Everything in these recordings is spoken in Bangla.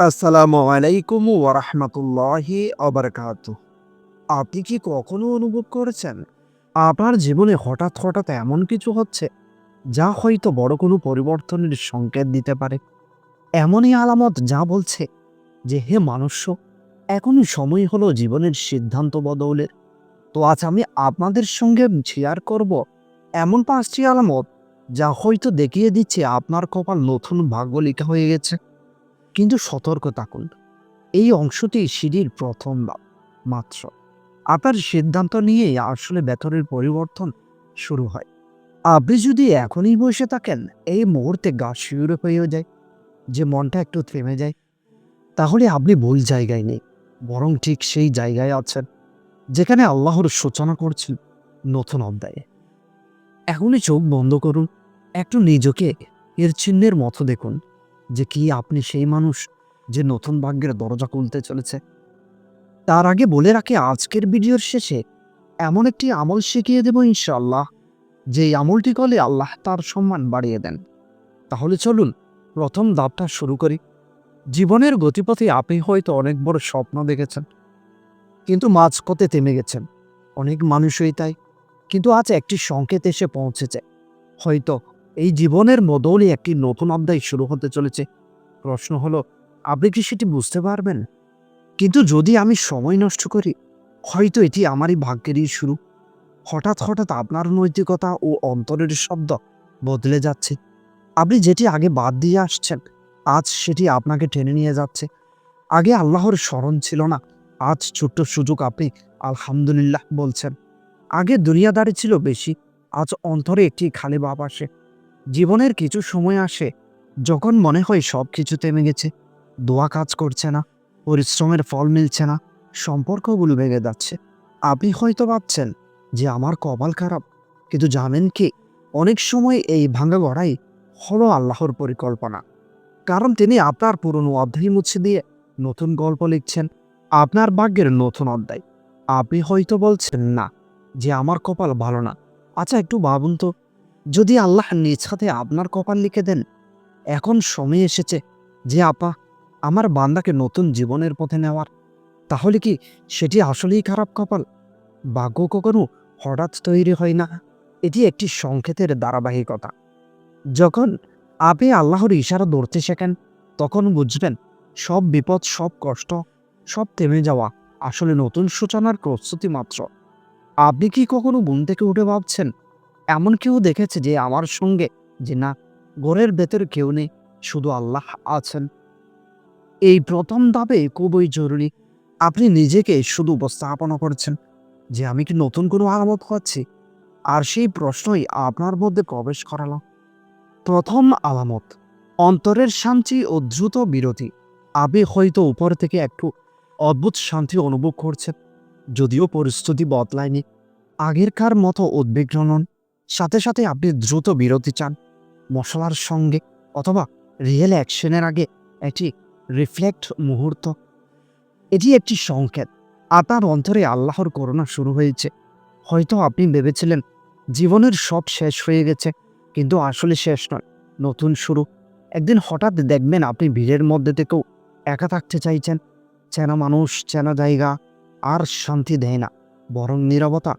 আসসালামু আলাইকুম ওরহমতুল্লাহি অবরকাত আপনি কি কখনো অনুভব করেছেন, আপনার জীবনে হঠাৎ হঠাৎ এমন কিছু হচ্ছে, যা হয়তো বড় কোনো পরিবর্তনের সংকেত দিতে পারে? এমনই আলামত যা বলছে যে, হে মানুষ্য এখন সময় হলো জীবনের সিদ্ধান্ত বদলের। তো আজ আমি আপনাদের সঙ্গে শেয়ার করব এমন পাঁচটি আলামত যা হয়তো দেখিয়ে দিচ্ছে আপনার কপাল নতুন ভাগ্য লেখা হয়ে গেছে। কিন্তু সতর্ক থাকুন। এই অংশটি সিঁড়ির প্রথম ধাপ, মাত্র। আপনার সিদ্ধান্ত নিয়েই আসলে ভেতরের পরিবর্তন শুরু হয়। আপনি যদি এখনই বসে থাকেন, এই মুহূর্তে গা শিউরে হয়ে যায়, যে মনটা একটু থেমে যায়। তাহলে আপনি ভুল জায়গায় নেই, বরং ঠিক সেই জায়গায় আছেন, যেখানে আল্লাহর সূচনা করছেন নতুন অধ্যায়ে। এখনই চোখ বন্ধ করুন, একটু নিজেকে এর চিহ্নের মতো দেখুন। যে কি আপনি সেই মানুষ যে নতুন ভাগ্যের দরজা খুলতে চলেছে? তার আগে বলে রাখি, আজকের ভিডিওর শেষে এমন একটি আমল শিখিয়ে দেব ইনশাআল্লাহ যে আমলটি করলে আল্লাহ তার সম্মান বাড়িয়ে দেন। তাহলে চলুন প্রথম ধাপটা শুরু করি। জীবনের গতিপথে আপনি হয়তো অনেক বড় স্বপ্ন দেখেছেন, কিন্তু মাঝপথে থেমে গেছেন। অনেক মানুষই তাই, কিন্তু আজ একটি সংকেত এসে পৌঁছেছে। হয়তো এই জীবনের বদলে একটি নতুন অধ্যায় শুরু হতে চলেছে। প্রশ্ন হলো, আপনি কি সেটি বুঝতে পারবেন? কিন্তু যদি আমি সময় নষ্ট করি, হয়তো এটি আমারই ভাগ্যেরই শুরু। হঠাৎ হঠাৎ আপনার নৈতিকতা ও অন্তরের শব্দ বদলে যাচ্ছে। আপনি যেটি আগে বাদ দিয়ে আসছেন, আজ সেটি আপনাকে টেনে নিয়ে যাচ্ছে। আগে আল্লাহর স্মরণ ছিল না, আজ ছোট্ট সুযোগ আপনি আলহামদুলিল্লাহ বলছেন। আগে দুনিয়াদারি ছিল বেশি, আজ অন্তরে একটি খালি ভাব আসে। জীবনের কিছু সময় আসে, যখন মনে হয় সব কিছু থেমে গেছে। দোয়া কাজ করছে না, পরিশ্রমের ফল মিলছে না, সম্পর্কগুলো ভেঙে যাচ্ছে। আপনি হয়তো ভাবছেন যে আমার কপাল খারাপ, কিন্তু জানেন কি, অনেক সময় এই ভাঙা গড়াই হলো আল্লাহর পরিকল্পনা। কারণ তিনি আপনার পুরনো অধ্যায় মুছে দিয়ে নতুন গল্প লিখছেন, আপনার ভাগ্যের নতুন অধ্যায়। আপনি হয়তো বলছেন, না, যে আমার কপাল ভালো না। আচ্ছা একটু ভাবুন তো যদি আল্লাহ নিজ হাতে আপনার কপাল লিখে দেন, এখন সময় এসেছে যে আপা, আমার বান্দাকে নতুন জীবনের পথে নেওয়ার। তাহলে কি সেটি আসলেই খারাপ কপাল? ভাগ্য কখনো হঠাৎ তৈরি হয় না। এটি একটি সংকেতের ধারাবাহিকতা। যখন আপনি আল্লাহর ইশারা ধরতে শেখেন, তখন বুঝবেন সব বিপদ, সব কষ্ট, সব থেমে যাওয়া আসলে নতুন সূচনার প্রস্তুতি মাত্র। আপনি কি কখনো ঘুম থেকে উঠে ভাবছেন এমন কেউ দেখেছে যে আমার সঙ্গে, যে না, ঘরের ভেতরে কেউ নেই, শুধু আল্লাহ আছেন। এই প্রথম ধাপে খুবই জরুরি। আপনি নিজেকে শুধু উপস্থাপনা করছেন যে আমি কি নতুন কোনো আলামত পাচ্ছি আর সেই প্রশ্নই আপনার মধ্যে প্রবেশ করালো। প্রথম আলামত, অন্তরের শান্তি ও দ্রুত বিরতি। আপনি হয়তো উপর থেকে একটু অদ্ভুত শান্তি অনুভব করছেন, যদিও পরিস্থিতি বদলায়নি। আগেরকার মতো উদ্বিগ্ন নন। সাথে সাথে আপনি দ্রুত বিরতি চান, মশলার সঙ্গে অথবা রিয়েল অ্যাকশনের আগে একটি রিফ্লেক্ট মুহূর্ত। এটি একটি সংকেত আপনার অন্তরে আল্লাহর করোনা শুরু হয়েছে। হয়তো আপনি ভেবেছিলেন, জীবনের সব শেষ হয়ে গেছে, কিন্তু আসলে শেষ নয়, নতুন শুরু। একদিন হঠাৎ দেখবেন আপনি ভিড়ের মধ্যে থেকেও একা থাকতে চাইছেন, চেনা মানুষ, চেনা জায়গা, আর শান্তি দেয় না, বরং নীরবতা।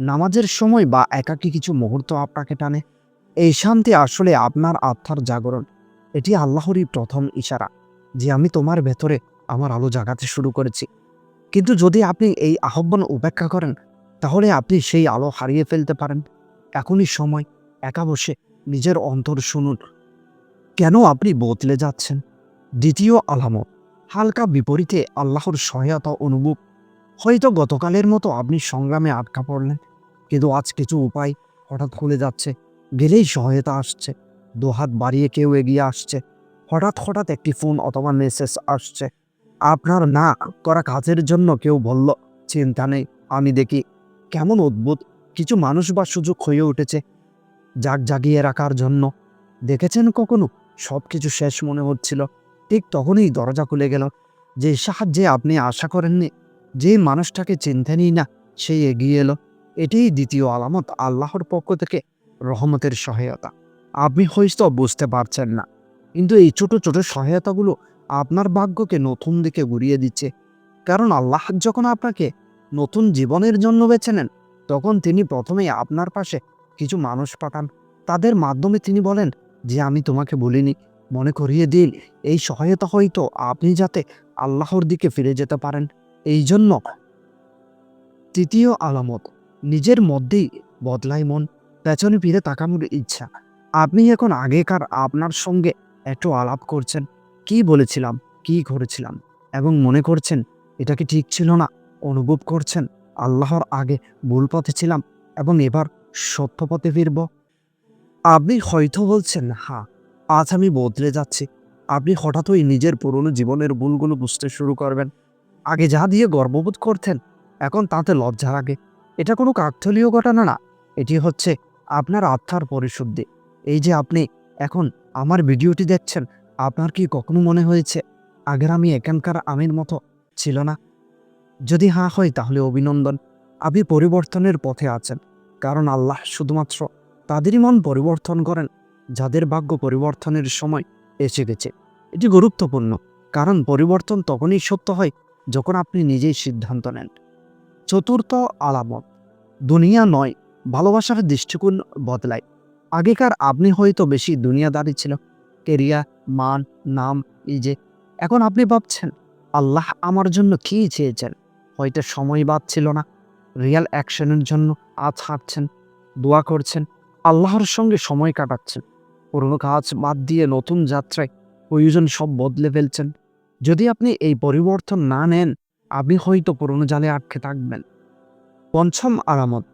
নামাজের সময় বা একাকী কিছু মুহূর্ত আপনাকে টানে, এই শান্তি আসলে আপনার আত্মার জাগরণ। এটি আল্লাহরই প্রথম ইশারা, যে আমি তোমার ভেতরে আমার আলো জাগাতে শুরু করেছি। কিন্তু যদি আপনি এই আহ্বান উপেক্ষা করেন, তাহলে আপনি সেই আলো হারিয়ে ফেলতে পারেন। এখনই সময়, একা বসে নিজের অন্তর শুনুন। কেন আপনি বদলে যাচ্ছেন? দ্বিতীয় আলামত, হালকা বিপরীতে আল্লাহর সহায়তা অনুভব। হয়তো গতকালের মতো আপনি সংগ্রামে আটকা পড়লেন কিন্তু আজ কিছু উপায় হঠাৎ খুলে যাচ্ছে। গেলেই সহায়তা আসছে। দুহাত বাড়িয়ে কেউ এগিয়ে আসছে। হঠাৎ হঠাৎ একটি ফোন অথবা মেসেজ আসছে। আপনার না করা কাজের জন্য কেউ বলল, চিন্তা নেই, আমি দেখি। কেমন অদ্ভুত, কিছু মানুষ বা সুযোগ হয়ে উঠেছে। জাগ জাগিয়ে রাখার জন্য। দেখেছেন কখনো? সব কিছু শেষ মনে হচ্ছিল। ঠিক তখনই দরজা খুলে গেল। যে সাহায্যে আপনি আশা করেননি, যে মানুষটাকে চিনতেনই না সেই এগিয়ে এলো। এটাই দ্বিতীয় আলামত, আল্লাহর পক্ষ থেকে রহমতের সহায়তা। আপনি হয়তো বুঝতে পারছেন না, কিন্তু এই ছোট ছোট সহায়তাগুলো আপনার ভাগ্যকে নতুন দিকে ঘুরিয়ে দিচ্ছে। কারণ আল্লাহ যখন আপনাকে নতুন জীবনের জন্য বেছে নেন, তখন তিনি প্রথমেই আপনার পাশে কিছু মানুষ পাঠান। তাদের মাধ্যমে তিনি বলেন, যে আমি তোমাকে বলিনি, মনে করিয়ে দিন। এই সহায়তা হয়তো আপনি যাতে আল্লাহর দিকে ফিরে যেতে পারেন। এই জন্য তৃতীয় আলামত নিজের মধ্যেই বদলায় মন। পেছনে ফিরে তাকানোর ইচ্ছা। আপনি এখন আগেকার আপনার সঙ্গে একটু আলাপ করছেন। কি বলেছিলাম? কি করেছিলাম? এবং মনে করছেন, এটা কি ঠিক ছিল না? অনুভব করছেন, আল্লাহর আগে ভুল পথে ছিলাম এবং এবার সত্য পথে ফিরব? আপনি হয়তো বলছেন হ্যাঁ আজ আমি বদলে যাচ্ছি। আপনি হঠাৎই নিজের পুরনো জীবনের ভুলগুলো বুঝতে শুরু করবেন। আগে যা দিয়ে গর্ববোধ করতেন, এখন তাতে লজ্জা লাগে এটা কোনো কাকথলীয় ঘটনা না। এটি হচ্ছে আপনার আত্মার পরিশুদ্ধি। এই যে আপনি এখন আমার ভিডিওটি দেখছেন, আপনার কি কখনো মনে হয়েছে, আগের আমি এখানকার আমির মতো ছিল না? যদি হ্যাঁ হয় তাহলে অভিনন্দন। আপনি পরিবর্তনের পথে আছেন, কারণ আল্লাহ শুধুমাত্র তাদেরই মন পরিবর্তন করেন, যাদের ভাগ্য পরিবর্তনের সময় এসে গেছে। এটি গুরুত্বপূর্ণ, কারণ পরিবর্তন তখনই সত্য হয় যখন আপনি নিজেই সিদ্ধান্ত নেন। চতুর্থ আলামত। দুনিয়া নয়, ভালোবাসার দৃষ্টিকোণ বদলায়। আগেকার আপনি হয়তো বেশি দুনিয়াদারি ছিল। কেরিয়া মান, নাম, এই যে, এখন আপনি ভাবছেন, আল্লাহ আমার জন্য কী চেয়েছেন? হয়তো সময় বাদ ছিল না। রিয়াল অ্যাকশনের জন্য আজ হাঁটছেন, দোয়া করছেন, আল্লাহর সঙ্গে সময় কাটাচ্ছেন। পুরনো কাজ বাদ দিয়ে নতুন যাত্রায় প্রয়োজন সব বদলে ফেলছেন। যদি আপনি এই পরিবর্তন না নেন আপনি হয়তো পুরনো জালে আটকে থাকবেন। পঞ্চম আরামত,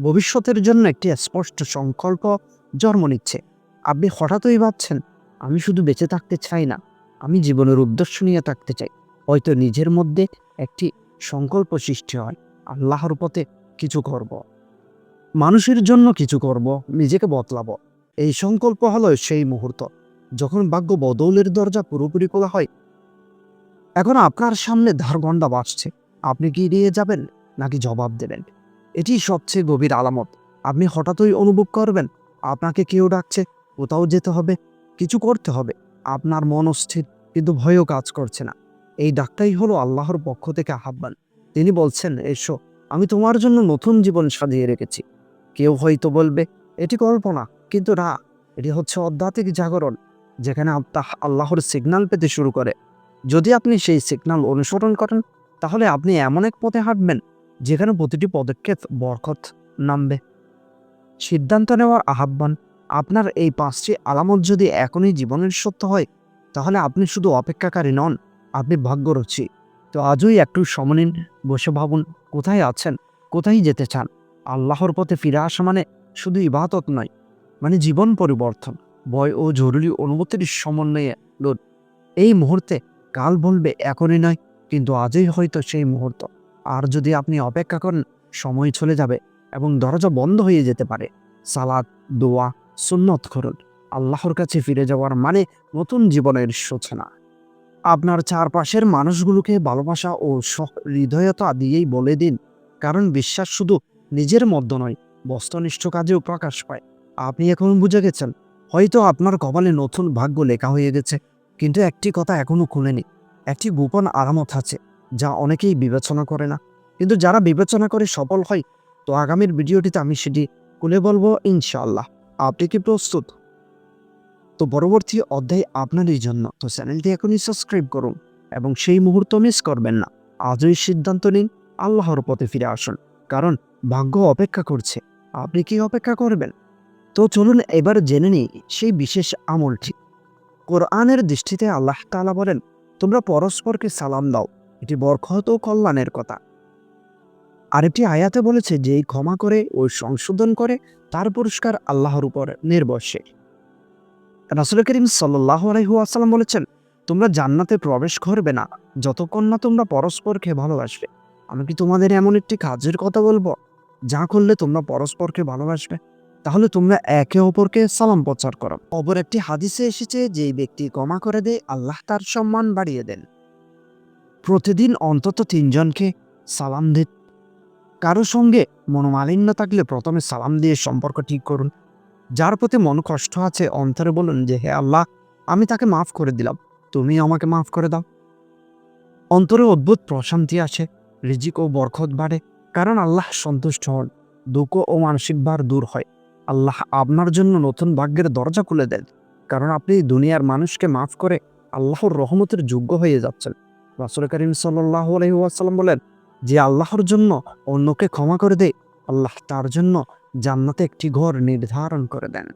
ভবিষ্যতের জন্য একটি স্পষ্ট সংকল্প জন্ম নিচ্ছে। আপনি হঠাৎই ভাবছেন, আমি শুধু বেঁচে থাকতে চাই না, আমি জীবনের উদ্দেশ্য নিয়ে থাকতে চাই। হয়তো নিজের মধ্যে একটি সংকল্প সৃষ্টি হয়, আল্লাহর পথে কিছু করব। মানুষের জন্য কিছু করব, নিজেকে বদলাব। এই সংকল্প হলো সেই মুহূর্ত, যখন ভাগ্য বদৌলের দরজা পুরোপুরি খোলা হয় এখন আপনার সামনে ধারগন্ডা বাসছে আপনি কি এড়িয়ে যাবেন, নাকি জবাব দেবেন? এটি সবচেয়ে গভীর আলামত। আপনি হঠাৎই অনুভব করবেন, আপনাকে কেউ ডাকছে, কোথাও যেতে হবে, কিছু করতে হবে। আপনার মন অস্থির, কিন্তু ভয়ও কাজ করছে না। এই ডাকটাই হলো আল্লাহর পক্ষ থেকে আহ্বান। তিনি বলছেন, এসো, আমি তোমার জন্য নতুন জীবন সাজিয়ে রেখেছি। কেউ হয়তো বলবে, এটি কল্পনা, কিন্তু না। এটি হচ্ছে আধ্যাত্মিক জাগরণ, যেখানে আল্লাহর সিগন্যাল পেতে শুরু করে। যদি আপনি সেই সিগন্যাল অনুসরণ করেন, তাহলে আপনি এমন এক পথে হাঁটবেন, যেখানে প্রতিটি পদক্ষেপ বরকত নামবে। সিদ্ধান্ত নেওয়ার আহ্বান, আপনার এই পাঁচটি আলামত যদি এখনই জীবনের সত্য হয়, তাহলে আপনি শুধু অপেক্ষাকারী নন, আপনি ভাগ্যরচী তো আজই একটু সময় নিন, বসে ভাবুন, কোথায় আছেন, কোথায় যেতে চান? আল্লাহর পথে ফিরে আসা মানে শুধু ইবাদত নয় মানে জীবন পরিবর্তন, ভয় ও জরুরি অনুভূতির সমন্বয়ে লোড। এই মুহূর্তে কাল বলবে, এখনই নয়, কিন্তু আজই হয়তো সেই মুহূর্ত। আর যদি আপনি অপেক্ষা করেন, সময় চলে যাবে এবং দরজা বন্ধ হয়ে যেতে পারে। সালাদ দোয়া, সুন্নত করুন। আল্লাহর কাছে ফিরে যাওয়ার মানে নতুন জীবনের সূচনা। আপনার চারপাশের মানুষগুলোকে ভালোবাসা ও হৃদয়তা দিয়েই বলে দিন, কারণ বিশ্বাস শুধু নিজের মধ্যে নয়, বস্তুনিষ্ঠ কাজেও প্রকাশ পায়। আপনি এখন বুঝে গেছেন, হয়তো আপনার কপালে নতুন ভাগ্য লেখা হয়ে গেছে কিন্তু একটি কথা এখনও খুলেনি। একটি গোপন আরামত আছে, যা অনেকেই বিবেচনা করে না। কিন্তু যারা বিবেচনা করে সফল হয়, তো আগামীর ভিডিওটিতে আমি সেটি খুলে বলব ইনশাআল্লাহ। আপনি কি প্রস্তুত? তো পরবর্তী অধ্যায় আপনারই জন্য। তো চ্যানেলটি এখনই সাবস্ক্রাইব করুন এবং সেই মুহূর্ত মিস করবেন না। আজই সিদ্ধান্ত নিন, আল্লাহর পথে ফিরে আসুন। কারণ ভাগ্য অপেক্ষা করছে। আপনি কি অপেক্ষা করবেন? তো চলুন এবার জেনে নিই সেই বিশেষ আমলটি। কোরআনের দৃষ্টিতে আল্লাহ তাআলা বলেন, তোমরা পরস্পরকে সালাম দাও। এটি বরকত ও কল্যাণের কথা। আরেকটি আয়াতে বলেছে যে ক্ষমা করে ও সংশোধন করে, তার পুরস্কার আল্লাহর উপর নির্ভরশীল। রাসুল করিম সাল্লাহ আলহিহাসাল্লাম বলেছেন, তোমরা জান্নাতে প্রবেশ করবে না। যতক্ষণ না তোমরা পরস্পরকে ভালোবাসবে। আমি কি তোমাদের এমন একটি কাজের কথা বলব? যা করলে তোমরা পরস্পরকে ভালোবাসবে? তাহলে তোমরা একে অপরকে সালাম প্রচার করো। অপর একটি হাদিসে এসেছে যে ব্যক্তি ক্ষমা করে দেয়, আল্লাহ তার সম্মান বাড়িয়ে দেন। প্রতিদিন অন্তত তিনজনকে সালাম দিন কারও সঙ্গে মনোমালিন্য থাকলে প্রথমে সালাম দিয়ে সম্পর্ক ঠিক করুন। যার প্রতি মন কষ্ট আছে, অন্তরে বলুন যে, হে আল্লাহ, আমি তাকে মাফ করে দিলাম। তুমি আমাকে মাফ করে দাও। অন্তরে অদ্ভুত প্রশান্তি আসে, রিজিক ও বরকত বাড়ে, কারণ আল্লাহ সন্তুষ্ট হন, দুঃখ ও মানসিক ভার দূর হয়। আল্লাহ আপনার জন্য নতুন ভাগ্যের দরজা খুলে দেন। কারণ আপনি দুনিয়ার মানুষকে মাফ করে আল্লাহর রহমতের যোগ্য হয়ে যাচ্ছেন। রাসুল করিম সাল্লাহ আলহিহাসাল্লাম বলেন, যে আল্লাহর জন্য অন্যকে ক্ষমা করে দেয়, আল্লাহ তার জন্য জান্নাতে একটি ঘর নির্ধারণ করে দেন।